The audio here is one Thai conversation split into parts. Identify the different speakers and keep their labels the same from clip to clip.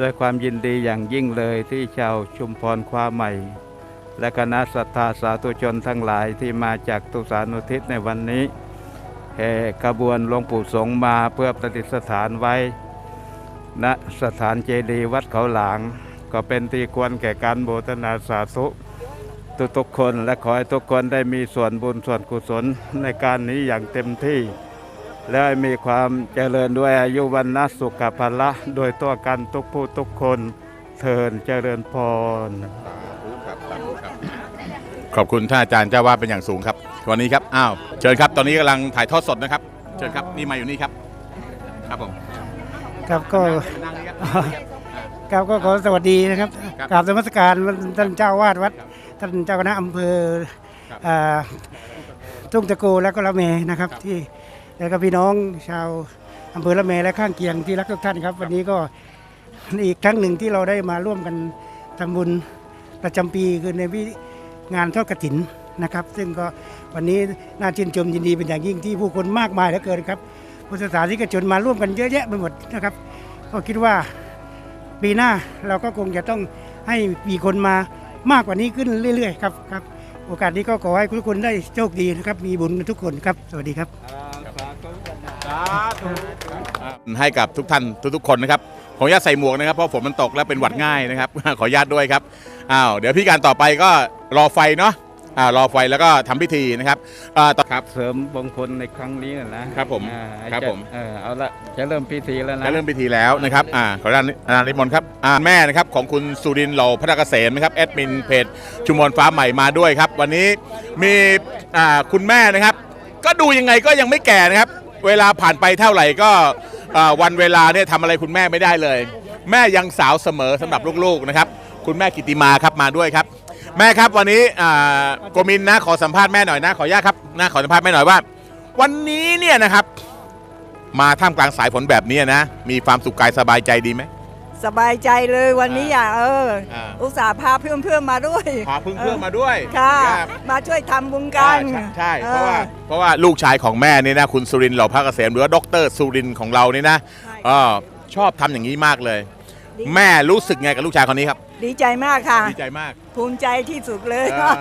Speaker 1: ด้วยความยินดีอย่างยิ่งเลยที่ชาวชุมพรคว้าใหม่ และคณะศรัทธาสาธุชนทั้งหลายที่มาจากตุสานุทิศในวันนี้แห่กระบวนหลวงปู่สงมาเพื่อประดิษฐานไว้ ณสถานเจดีย์วัดเขาหลาง ก็เป็นที่ควรแก่การโบทนาสาธุทุกๆคนและขอให้ทุกคนได้มีส่วนบุญส่วนกุศลในการนี้อย่างเต็มที่ และให้มีความเจริญด้วยอายุวันนะสุขภาละ โดยตัวกันทุกผู้ทุกคนเทินเจริญพร
Speaker 2: ขอบคุณท่านอาจารย์เจ้าวาดเป็นอย่างสูงครับ วันนี้ครับ อ้าว เชิญครับ ตอนนี้กำลังถ่ายทอดสดนะครับ เชิญครับ นี่มาอยู่นี่ครับ ครับผม
Speaker 3: ครับก็
Speaker 2: นั่งนี่ครับ
Speaker 3: ครับก็ขอสวัสดีนะครับ
Speaker 2: ครับ
Speaker 3: กราบสมัสการท่านเจ้าวาดวัด ท่านเจ้าคณะอำเภอ
Speaker 2: ครับ
Speaker 3: อ่าทุ่งตะโกและก็ละเมนะครับ
Speaker 2: ครับ
Speaker 3: ที่ แล้วก็พี่น้องชาวอำเภอละเมและข้างเคียงที่รักทุกท่านครับ วันนี้ก็อีกครั้งหนึ่งที่เราได้มาร่วมกันทำบุญประจำปีคือในวิงานทอดกฐินนะครับ ซึ่งก็วันนี้น่าชื่นชมยินดีเป็นอย่างยิ่งที่ผู้คนมากมายเหลือเกินครับพุทธศาสนิกชนมาร่วมกันเยอะแยะไปหมดนะครับ ก็คิดว่าปีหน้าเราก็คงจะต้องให้มีคนมามากกว่านี้ขึ้นเรื่อย ๆ ครับครับ โอกาสนี้ก็ขอให้ทุกคนได้โชคดีนะครับ มีบุญกันทุกคนครับ สวัสดีครับ
Speaker 2: ให้กับทุกท่านทุกๆคนนะครับขออนุญาตใส่หมวกนะครับเพราะฝนมันตกและเป็นหวัดง่ายนะครับ ขออนุญาตด้วยครับอ้าวเดี๋ยวพี่การต่อไปก็รอไฟเนาะอ่ารอไฟแล้วก็ทำพิธีนะครับอ่าต่อครับ
Speaker 1: เสริมมงคลในครั้งนี้นะนะครับ
Speaker 2: ผม
Speaker 1: อ่า
Speaker 2: ครับ
Speaker 1: จะ
Speaker 2: ผม
Speaker 1: เออเอาละจะเริ่มพิธีแล้วนะ
Speaker 2: จะเริ่มพิธีแล้วนะครับอ่าขออนุญาตอาจารย์นิมนต์ครับอ่าแม่นะครับของคุณสุรินทร์เหล่าพัฒนเกษมนะครับแอดมินเพจชุมพรฟ้าใหม่มาด้วยครับ วันนี้มีอ่าคุณแม่นะครับ ก็ดูยังไงก็ยังไม่แก่นะครับ เวลาผ่านไปเท่าไหร่ก็วันเวลาเนี่ยทำอะไรคุณแม่ไม่ได้เลย แม่ยังสาวเสมอสำหรับลูกๆนะครับ คุณแม่กิติมาครับมาด้วยครับ แม่ครับวันนี้โกมินนะขอสัมภาษณ์แม่หน่อยนะขออนุญาตครับนะขอสัมภาษณ์แม่หน่อยว่า วันนี้เนี่ยนะครับ มาท่ามกลางสายฝนแบบนี้นะ มีความสุขกายสบายใจดีไหม
Speaker 4: สบายใจเลยวันนี้อย่าเออ
Speaker 2: อ่า
Speaker 4: อุตส่าห์พาเพื่อนเพื่อนๆมาด้วย
Speaker 2: พาเพื่อนๆมาด้วย
Speaker 4: ค่ะ
Speaker 2: ครับ
Speaker 4: มาช่วยทำบุญกัน
Speaker 2: ใช่ใช่
Speaker 4: ออ
Speaker 2: เพราะว่าเพราะว่าลูกชายของแม่เนี่ยนะคุณสุรินทร์เหล่าพระเกษมหรือว่าดรสุรินทร์ของเราเนี่ยนะ
Speaker 4: ใช่
Speaker 2: เออชอบทำอย่างนี้มากเลย
Speaker 4: ดี
Speaker 2: แม่รู้สึกไงกับลูกชายคนนี้ครับ
Speaker 4: ดีใจมากค่ะ
Speaker 2: ดีใจมาก
Speaker 4: ภูมิใจที่สุดเลย
Speaker 2: เออ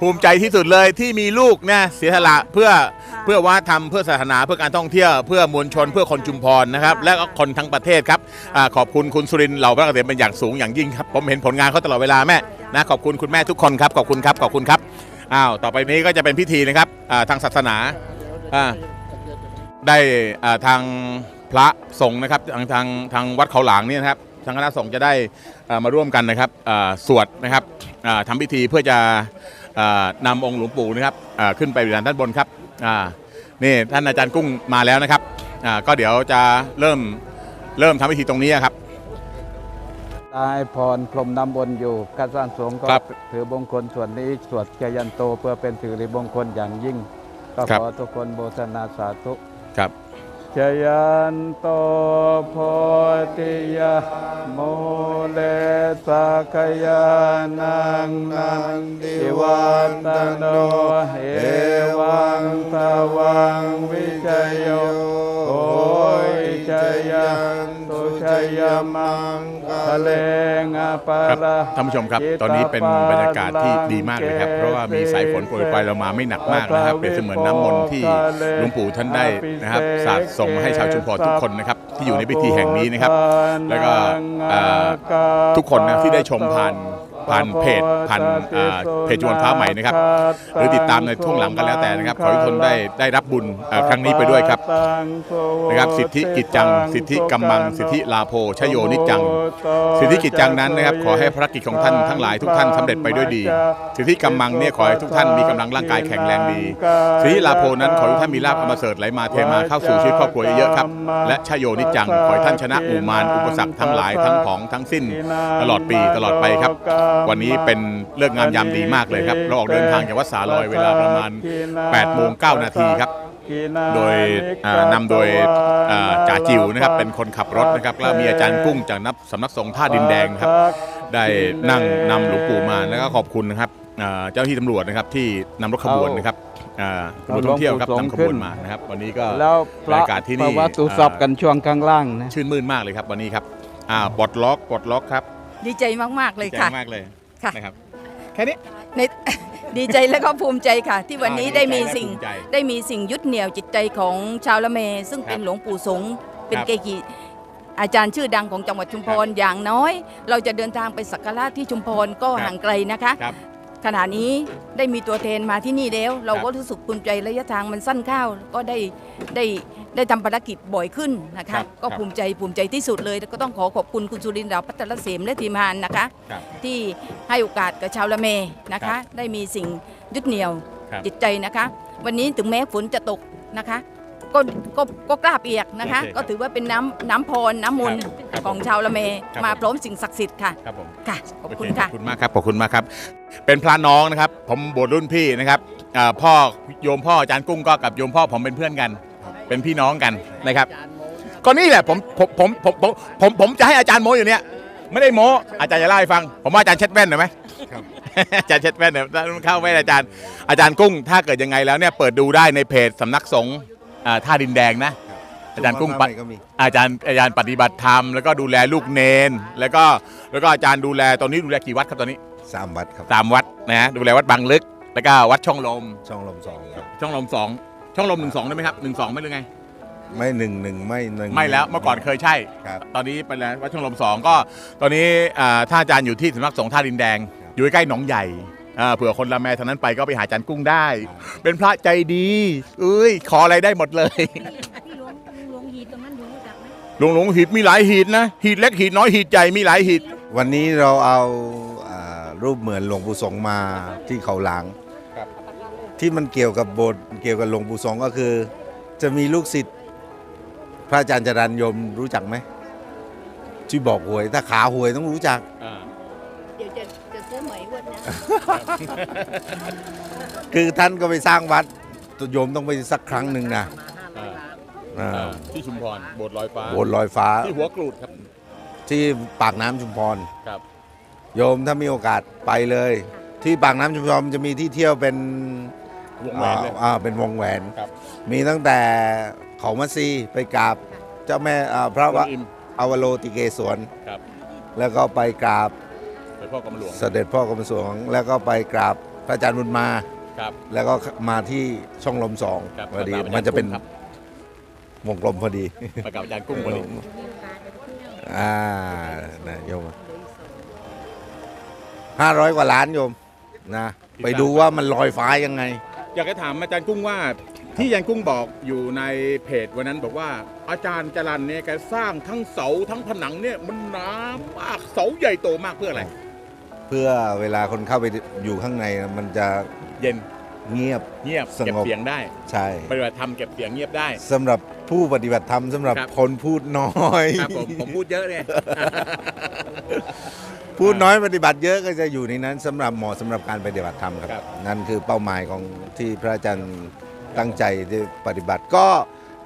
Speaker 2: ภูมิใจที่สุดเลยที่มีลูกเนี่ยเสียสละเพื่อ
Speaker 4: ค่ะ
Speaker 2: เพื่อวัฒนธรรมเพื่อศาสนาเพื่อการท่องเที่ยวเพื่อมวลชนเพื่อคนชุมพรนะครับ
Speaker 4: ค่ะ
Speaker 2: และก็คนทั้งประเทศครับอาขอบคุณคุณสุรินทร์เหล่าพระเกษมเป็นอย่างสูงอย่างยิ่งครับผมเห็นผลงานเขาตลอดเวลาแม่นะขอบคุณคุณแม่ทุกคนครับขอบคุณครับขอบคุณครับอ้าวต่อไปนี้ก็จะเป็นพิธีนะครับอ่าทางศาสนาอ่าได้อ่าทางพระสงฆ์นะครับทางทางทางวัดเขาหลางเนี่ยนะครับทางคณะสงฆ์จะได้อ่า มาร่วมกันนะครับอ่าสวดนะครับอ่าทำพิธีเพื่อจะอ่านำองค์หลวงปู่นะครับอ่าขึ้นไปอยู่ด้านบนครับอ่านี่ท่านอาจารย์กุ้งมาแล้วนะครับอ่าก็เดี๋ยวจะเริ่มเริ่มทำพิธีตรงนี้ครับ
Speaker 1: ได้พรพรมน้ำบนอยู่การสร้างสงฆ์ก็
Speaker 2: ครับ
Speaker 1: ถือมงคลส่วนนี้สวดจยันโตเพื่อเป็นสิริมงคลอย่างยิ่ง ก็
Speaker 2: ครับ
Speaker 1: ขอทุกคนโบทนาสาธุ
Speaker 2: ครับ
Speaker 1: จยันโตโพธิยะโมเลสักยานังนันดิวันตโนเอวังตวังวิจโยโอยจยันตุชยมังคะเล
Speaker 2: ครับ
Speaker 1: ระ
Speaker 2: ท่านผู้ชมครับ ตอนนี้เป็นบรรยากาศที่ดีมากเลยครับ เพราะว่ามีสายฝนโปรยปลายเรามาไม่หนักมากนะครับ เปรียบเสมือนน้ำมนต์ที่หลวงปู่ท่านได้นะครับสาดส่งมาให้ชาวชุมพรทุกคนนะครับที่อยู่ในพิธีแห่งนี้นะครับ แล้วก็อ่าทุกคนนะที่ได้ชมผ่าน ผ่านเพจผ่านเพจจวนฟ้าใหม่นะครับ หรือติดตามในช่วงหลังกันแล้วแต่นะครับ ขอให้ทุกคนได้ได้รับบุญครั้งนี้ไปด้วยครับนะครับ สิทธิกิจจัง สิทธิกัมมัง สิทธิลาโภชโยนิจัง สิทธิกิจจังนั้นนะครับ ขอให้ภารกิจของท่านทั้งหลายทุกท่านสำเร็จไปด้วยดี สิทธิกัมมังเนี่ยขอให้ทุกท่านมีกำลังร่างกายแข็งแรงดี สิทธิลาโภนั้นขอให้ทุกท่านมีลาภอมเสริฐไหลมาเทมาเข้าสู่ชีวิตครอบครัวเยอะๆครับ และชโยนิจัง ขอให้ท่านชนะหมู่มารอุปสรรคทั้งหลายทั้งของทั้งสิ้น ตลอดปีตลอดไปครับวันนี้เป็นเลิกษ์งามยามดีมากเลยครับ เราออกเดินทางจากวัดสาลอยเวลาประมาณ8โมง9นาทีครับ โดยอ่านำโดยอ่าจ่าจิ๋วนะครับ เป็นคนขับรถนะครับแล้วมีอาจารย์กุ้งจากนับสำนักสงฆ์ท่าดินแดงครับ ได้นั่งนำหลวงปู่มาแล้วก็ขอบคุณนะครับอ่าเจ้าหน้าที่ตำรวจนะครับที่นำรถขบวนนะครับอ่าขบวนท่องเที่ยวครับนำขบวนมานะครับ วันนี้ก็
Speaker 1: แล้วพ
Speaker 2: บร
Speaker 1: ระ
Speaker 2: รยากาศที่นี่
Speaker 1: ประวัติสอบกันช่วงข้างล่างนะ
Speaker 2: ชื่นมื่นมากเลยครับวันนี้ครับอ่าปลดล็อกปลดล็อกครับ
Speaker 5: ดีใจมากๆเลย
Speaker 2: แจ๋
Speaker 5: ค่ะ
Speaker 2: งมากเลย
Speaker 5: ค่ะ
Speaker 2: นะครับแค่นี้
Speaker 5: ใน ดีใจและก็ภูมิใจค่ะ ที่วันนี้
Speaker 2: อ่า
Speaker 5: ได้มี
Speaker 2: ดีใจและ
Speaker 5: สิ่ง
Speaker 2: ภูมิใจ
Speaker 5: ได้มีสิ่งยึดเหนี่ยวจิตใจของชาวละเม ซึ่ง
Speaker 2: ครับ
Speaker 5: เป็นหลวงปู่สงฆ์เป็น
Speaker 2: ครับ
Speaker 5: เกจิอาจารย์ชื่อดังของจังหวัดชุมพรอย่างน้อย เราจะเดินทางไปสักการะที่ชุมพรก็
Speaker 2: ครับ
Speaker 5: ห่างไกลนะคะ
Speaker 2: ครับ
Speaker 5: ขณะนี้ได้มีตัวแทนมาที่นี่แล้ว เรา
Speaker 2: ครับ
Speaker 5: ก็รู้สึกภูมิใจระยะทางมันสั้นเข้าว ก็ได้ได้ได้ทำภารกิจบ่อยขึ้นนะ
Speaker 2: ครั
Speaker 5: คะ
Speaker 2: บ
Speaker 5: ก็
Speaker 2: ครับ
Speaker 5: ภูมิใจภูมิใจที่สุดเลยแล้วก็ต้องขอขอบคุณคุณสุรินทร์ดาวพัทรเสมและทีมงานนะคะ
Speaker 2: ครับ
Speaker 5: ที่ให้โอกาสกับชาวละเมนะ
Speaker 2: ครั
Speaker 5: คะ
Speaker 2: บ
Speaker 5: ได้มีสิ่งยึดเหนี่ยว
Speaker 2: ครับ
Speaker 5: จิตใจนะคะ วันนี้ถึงแม้ฝนจะตกนะคะ ก็ก็ก็กล้าเปียกนะคะ
Speaker 2: โอเคครับ
Speaker 5: ก็ถือว่าเป็นน้ำน้ำพรน้ำมนต์
Speaker 2: ครับ
Speaker 5: ของชาวละเม
Speaker 2: ครับ
Speaker 5: มาพร้อมสิ่งศักดิ์สิทธิ์ค่ะ
Speaker 2: ครับผม
Speaker 5: ค่ะขอบคุณ
Speaker 2: โเค่ะ ขอบคุณมากครับ ขอบคุณมากครับ เป็นพระน้องนะครับ ผมบวชรุ่นพี่นะครับอ่าพ่อโยมพ่ออาจารย์กุ้งก็กับโยมพ่อผมเป็นเพื่อนกัน เป็นพี่น้องกันนะครับ ก็นี่แหละผมผมผมผมผมผมผมจะให้อาจารย์โมอยู่เนี่ย ไม่ได้โมอาจารย์จะเล่าให้ฟัง ผมว่าอาจารย์เช็ดแว่นหน่อยไหม อาจารย์เช็ดแว่นเนี่ยเข้าแว่นอาจารย์ อาจารย์กุ้ง ถ้าเกิดยังไงแล้วเนี่ยเปิดดูได้ในเพจสำนักสงฆ์ อ่าท่าดินแดงนะ อาจารย์กุ้งปะ
Speaker 6: ก็มี
Speaker 2: อาจารย์อาจารย์ปฏิบัติธรรมแล้วก็ดูแลลูกเนน แล้วก็แล้วก็อาจารย์ดูแลตอนนี้ดูแลกี่วัดครับตอนนี้
Speaker 6: สามวัดครับ
Speaker 2: สามวัดนะฮะดูแลวัดบางลึก แล้วก็วัดช่องลม
Speaker 6: ช่องลมสองครับ
Speaker 2: ช่องลมสองช่องลมหนึ่งสองได้ไหมครับหนึ่งสองไม่หรือไง
Speaker 6: ไม่หนึ่งหนึ่งไม่หนึ่ง
Speaker 2: ไม่แล้วเมื่อก่อนเคยใช่
Speaker 6: ครับ
Speaker 2: ตอนนี้ไปแล้ววัดช่องลมสองก็ ตอนนี้อ่าท่านอาจารย์อยู่ที่สำนักสงฆ์ท่าดินแดง
Speaker 6: ครับ
Speaker 2: อยู่ใกล้ๆหนองใหญ่ อ่าเผื่อคนละแมทางนั้นไปก็ไปหาอาจารย์กุ้งได้ เป็นพระใจดีเอ้ย ขออะไรได้หมดเลย
Speaker 7: ที่หลวงหลวงหีตรงนั้นอยู่รู้จักไหม
Speaker 2: หลวงหลวงหีดมีหลายหีดนะหีดเล็กหีดน้อยหีดใหญ่มีหลายหีด
Speaker 6: วันนี้เราเอาอ่ารูปเหมือนหลวงปู่สงฆ์มาที่เขาหลาง
Speaker 2: ครับ
Speaker 6: ที่มันเกี่ยวกับโบสถ์เกี่ยวกับหลวงปู่สงฆ์ก็คือ จะมีลูกศิษย์พระอาจารย์จรันยมรู้จักไหมที่บอกหวยถ้าขาหวยต้องรู้จัก คือท่านก็ไปสร้างวัดโยมต้องไปสักครั้งหนึ่งนะอ่า
Speaker 2: ที่ชุมพรโบสถ์ลอยฟ้า
Speaker 6: โบสถ์ลอยฟ้า
Speaker 2: ที่หัวกรูดครับ
Speaker 6: ที่ปากน้ำชุมพร
Speaker 2: ครับ
Speaker 6: โยมถ้ามีโอกาสไปเลย ที่ปากน้ำชุมพรมันจะมีที่เที่ยวเป็น
Speaker 2: วงแหวนเลย
Speaker 6: อ่าอ่าเป็นวงแหวน
Speaker 2: ครับ
Speaker 6: มีตั้งแต่เขามัซีไปกราบเจ้าแม่อ่าพระวะ
Speaker 2: อิม
Speaker 6: อวโลติเกศวน
Speaker 2: ครับ
Speaker 6: แล้วก็ไปกราบ
Speaker 2: ไป พ่อกรมหลวง
Speaker 6: เสด็จพ่อกรมสวง แล้วก็ไปกราบพระอาจารย์บุญมา
Speaker 2: ครับ
Speaker 6: แล้วก็มาที่ช่องลมสอง
Speaker 2: ครับ
Speaker 6: พอดี
Speaker 2: กราบอาจารย์
Speaker 6: มันจะเป็น
Speaker 2: กุ้งครับ
Speaker 6: วงกลมพอดี
Speaker 2: ไปกับอาจารย์กุ้งพอดี
Speaker 6: อ่านะโยมห้าร้อยกว่าล้านโยมนะ ไปดูว่ามันลอยฟ้ายังไง
Speaker 2: อยากจะถามอาจารย์กุ้งว่า ที่อาจารย์กุ้งบอกอยู่ในเพจวันนั้นบอกว่า อาจารย์จรันเนี่ยแกสร้างทั้งเสาทั้งผนังเนี่ยมันหนามากเสาใหญ่โตมากเพื่ออะไร
Speaker 6: เพื่อเวลาคนเข้าไปอยู่ข้างในนะมันจะ
Speaker 2: เย็น
Speaker 6: เงียบ
Speaker 2: เงียบ
Speaker 6: ส
Speaker 2: เก็บ
Speaker 6: งบ
Speaker 2: เสียงได้
Speaker 6: ใช่
Speaker 2: ปฏิบัติธรรมเก็บเสียงเงียบได้
Speaker 6: สำหรับผู้ปฏิบัติธรรมสำหรับ
Speaker 2: ครับ
Speaker 6: คนพูดน้อย
Speaker 2: ครับผมผมพูดเยอะเนี่ย
Speaker 6: พูดน้อยปฏิบัติเยอะก็จะอยู่ในนั้นสำหรับเหมาะสำหรับการปฏิบัติธรรมค
Speaker 2: ครั
Speaker 6: รับบนั่นคือเป้าหมายของที่พระอาจารย์ตั้งใจที่ปฏิบัติก็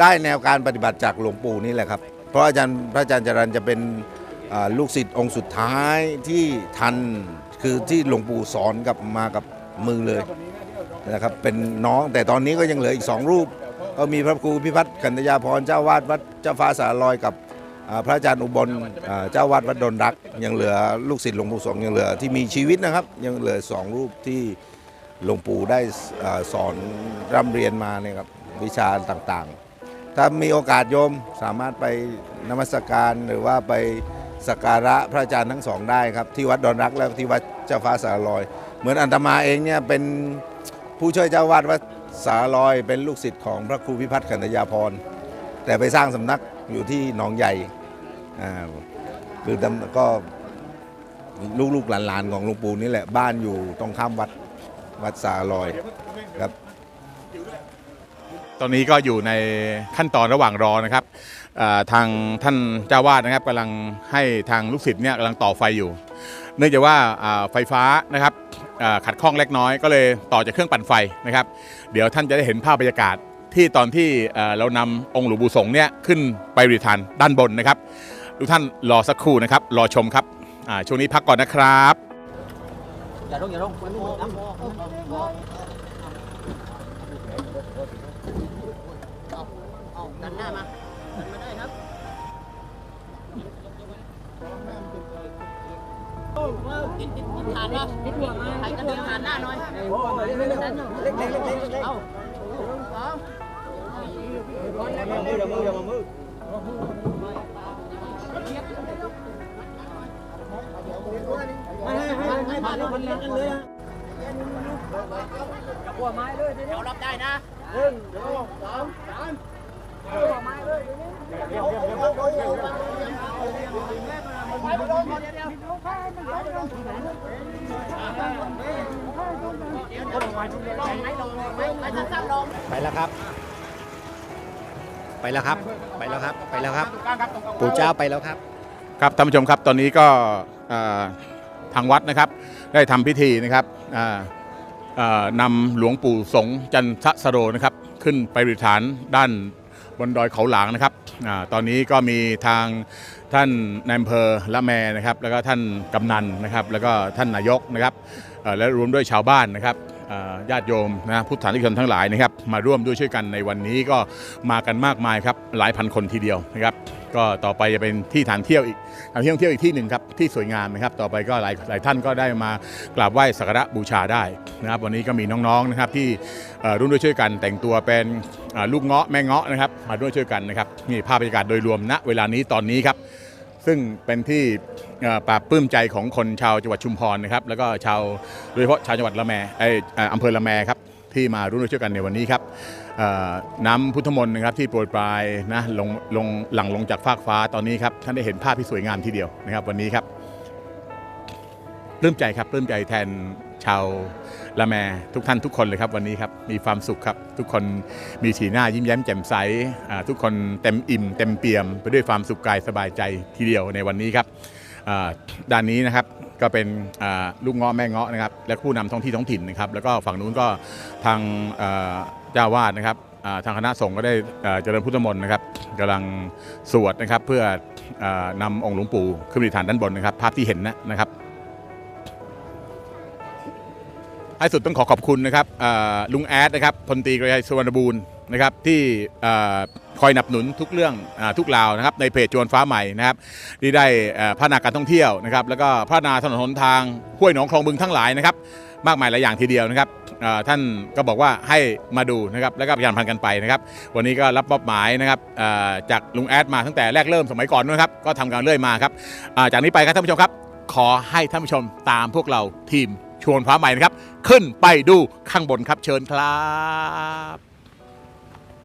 Speaker 6: ได้แนวการปฏิบัติจากหลวงปู่นี่แหละครับ เพราะอาจารย์พระอาจารย์จรันจะเป็นอ่า ลูกศิษย์องค์สุดท้ายที่ทันคือที่หลวงปู่สอนกับมากับมือเลยนะครับเป็นน้องแต่ตอนนี้ก็ยังเหลืออีกสองรูป ก็มีพระครูพิพัฒน์กันตยาพรเจ้าวาดวัดเจ้าฟ้าสารลอยกับพระอาจารย์อุบลเจ้าวาดวัดดนรัก ยังเหลือลูกศิษย์หลวงปู่สวงยังเหลือที่มีชีวิตนะครับ ยังเหลือสองรูปที่หลวงปู่ได้สอนร่ำเรียนมาเนี่ยครับวิชาต่างๆ ถ้ามีโอกาสโยมสามารถไปนมัสการหรือว่าไป สักการะพระอาจารย์ทั้งสองได้ครับ ที่วัดดอนรักแล้วที่วัดเจ้าฟ้าสารลอย เหมือนอันตมาเองเนี่ยเป็นผู้ช่วยเจ้าวาดวัดสารลอยเป็นลูกศิษย์ของพระครูพิพัฒน์ขันธยาพร แต่ไปสร้างสำนักอยู่ที่หนองใหญ่คือก็ลูกๆหลานๆของหลวงปู่นี่แหละบ้านอยู่ตรงข้ามวัดวัดสารลอยครับ
Speaker 2: ตอนนี้ก็อยู่ในขั้นตอนระหว่างรอนะครับอ่าทางท่านเจ้าวาดนะครับกำลังให้ทางลูกศิษย์เนี่ยกำลังต่อไฟอยู่ เนื่องจากว่าอ่าไฟฟ้านะครับอ่าขัดข้องเล็กน้อยก็เลยต่อจากเครื่องปั่นไฟนะครับ เดี๋ยวท่านจะได้เห็นภาพบรรยากาศที่ตอนที่เอ่อเรานำองค์หลวงปู่สงฆ์เนี่ยขึ้นไปบริธานด้านบนนะครับทุกท่านรอสักครู่นะครับ รอชมครับอ่าช่วงนี้พักก่อนนะครับ
Speaker 8: อย่าลงอย่าลง ดันหน้ามาดันมาได้ครับ ไ ไปแล้วครับ ไปแล้วครับ ไปแล้วครับ ไปแล้วครับ ปู่เจ้าไปแล้วครับ
Speaker 2: ครับท่านผู้ชมครับ ตอนนี้ก็ทางวัดนะครับ ได้ทำพิธีนะครับอ่าเอ่อนำหลวงปู่สงจันทสโรนะครับ ขึ้นไปประดิษฐานด้าน นดอยเขาหลางนะครับอตอนนี้ก็มีทางท่านนายอำเภอละแมนะครับ แล้วก็ท่านกำนันนะครับ แล้วก็ท่านนายกนะครับและรวมด้วยชาวบ้านนะครับญาติโยมนะพุทธานิชนทั้งหลายนะครับ มาร่วมด้วยช่วยกันในวันนี้ก็มากันมากมายครับหลายพันคนทีเดียวนะครับ ก็ต่อไปจะเป็นที่ฐานเที่ยวอีกฐานเที่ยวเที่ยวอีกที่หนึ่งครับที่สวยงามนะครับ ต่อไปก็หลายหลายท่านก็ได้มากราบไหว้สักการะบูชาได้นะครับ วันนี้ก็มีน้องๆนะครับที่เอ่อร่วมด้วยช่วยกันแต่งตัวเป็นลูกเงาะแม่เงาะนะครับ มาร่วมช่วยกันนะครับนี่ภาพบรรยากาศโดยรวมณเวลานี้ตอนนี้ครับซึ่งเป็นที่ปราบปลื้มใจของคนชาวจังหวัดชุมพรนะครับ แล้วก็ชาวโดยเฉพาะชาวจังหวัดละแมอออำเภอละแมครับ ที่มาร่วมด้วยช่วยกันในวันนี้ครับน้ำพุทธมนต์นะครับที่โปรยปลายนะลงลงหลังลงจากฟากฟ้าตอนนี้ครับท่านได้เห็นภาพที่สวยงามทีเดียวนะครับวันนี้ครับปลื้มใจครับปลื้มใจแทนชาวละแมทุกท่านทุกคนเลยครับวันนี้ครับมีความสุขครับ ทุกคนมีสีหน้ายิ้มแย้มแจ่มใสทุกคนเต็มอิ่มเต็มเปี่ยม ไปด้วยความสุขกายสบายใจทีเดียวในวันนี้ครับด้านนี้นะครับ ก็เป็นลูกเงาะแม่เงาะนะครับและผู้นำท้องที่ท้องถิ่นนะครับแล้วก็ฝั่งนู้นก็ทางเจ้าวาดนะครับทางคณะสงฆ์ก็ได้เจริญพุทธมนต์นะครับกำลังสวดนะครับเพื่ออานำองค์หลวงปู่ขึ้นประดิษฐานด้านบนนะครับ ภาพที่เห็นนะนะครับท้ายสุดต้องขอขอบคุณนะครับลุงแอดนะครับพลตรีกระยายสุวรรณบูรณ์นะครับที่ คอยหนับหนุนทุกเรื่องอทุกราวนะครับในเพจจวนฟ้าใหม่นะครับที่ได้พัฒนาการท่องเที่ยวนะครับแล้วก็พัฒนาถนนหนทางห้วยหนองคลองบึงทั้งหลายนะครับมากมายหลายอย่างทีเดียวนะครับท่านก็บอกว่าให้มาดูนะครับแล้วก็ประชาสัมพันกันไปนะครับ วันนี้ก็รับมอบหมายนะครับจากลุงแอดมาตั้งแต่แรกเริ่มสมัยก่อนนะครับก็ทำการเรื่อยมาครับจากนี้ไปครับท่านผู้ชมครับ ขอให้ท่านผู้ชมตามพวกเราทีมชวนฟ้าใหม่นะครับ ขึ้นไปดูข้างบนครับเชิญครับ